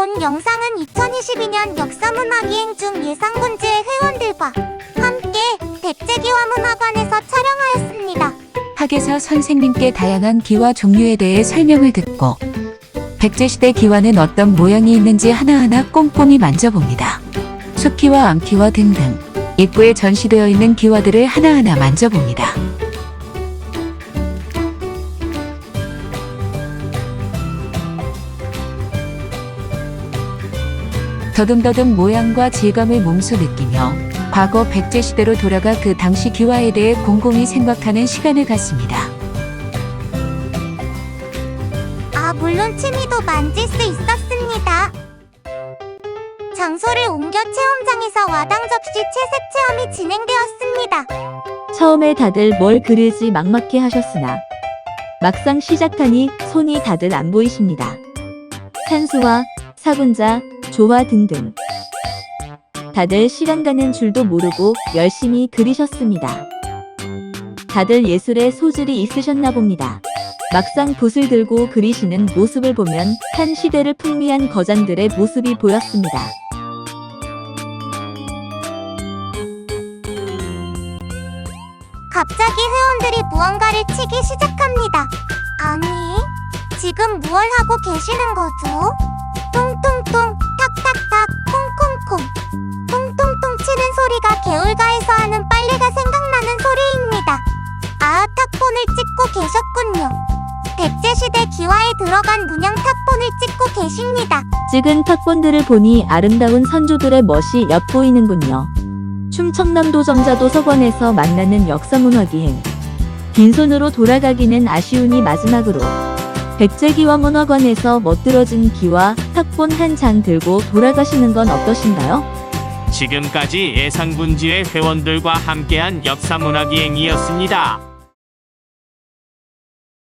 본 영상은 2022년 역사문화기행 중 예상군지의 회원들과 함께 백제기와 문화관에서 촬영하였습니다. 학에서 선생님께 다양한 기와 종류에 대해 설명을 듣고 백제시대 기와는 어떤 모양이 있는지 하나하나 꼼꼼히 만져봅니다. 숲기와 암기와 등등 입구에 전시되어 있는 기와들을 하나하나 만져봅니다. 더듬더듬 모양과 질감을 몸소 느끼며 과거 백제 시대로 돌아가 그 당시 기와에 대해 곰곰이 생각하는 시간을 갖습니다. 아, 물론 취미도 만질 수 있었습니다. 장소를 옮겨 체험장에서 와당 접시 채색 체험이 진행되었습니다. 처음에 다들 뭘 그릴지 막막해 하셨으나 막상 시작하니 손이 다들 안 보이십니다. 산수와 사군자, 조화 등등. 다들 시간 가는 줄도 모르고 열심히 그리셨습니다. 다들 예술에 소질이 있으셨나 봅니다. 막상 붓을 들고 그리시는 모습을 보면 한 시대를 풍미한 거장들의 모습이 보였습니다. 갑자기 회원들이 무언가를 치기 시작합니다. 아니, 지금 무얼 하고 계시는 거죠? 통통통, 탁탁탁, 콩콩콩. 통통통 치는 소리가 개울가에서 하는 빨래가 생각나는 소리입니다. 아, 탁본을 찍고 계셨군요. 백제시대 기와에 들어간 문양 탁본을 찍고 계십니다. 찍은 탁본들을 보니 아름다운 선조들의 멋이 엿보이는군요. 충청남도 정자도 서원에서 만나는 역사문화기행. 빈손으로 돌아가기는 아쉬우니 마지막으로 백제기와 문화관에서 멋들어진 기와 탁본 한장 들고 돌아가시는 건 어떠신가요? 지금까지 예상군지의 회원들과 함께한 역사문화기행이었습니다.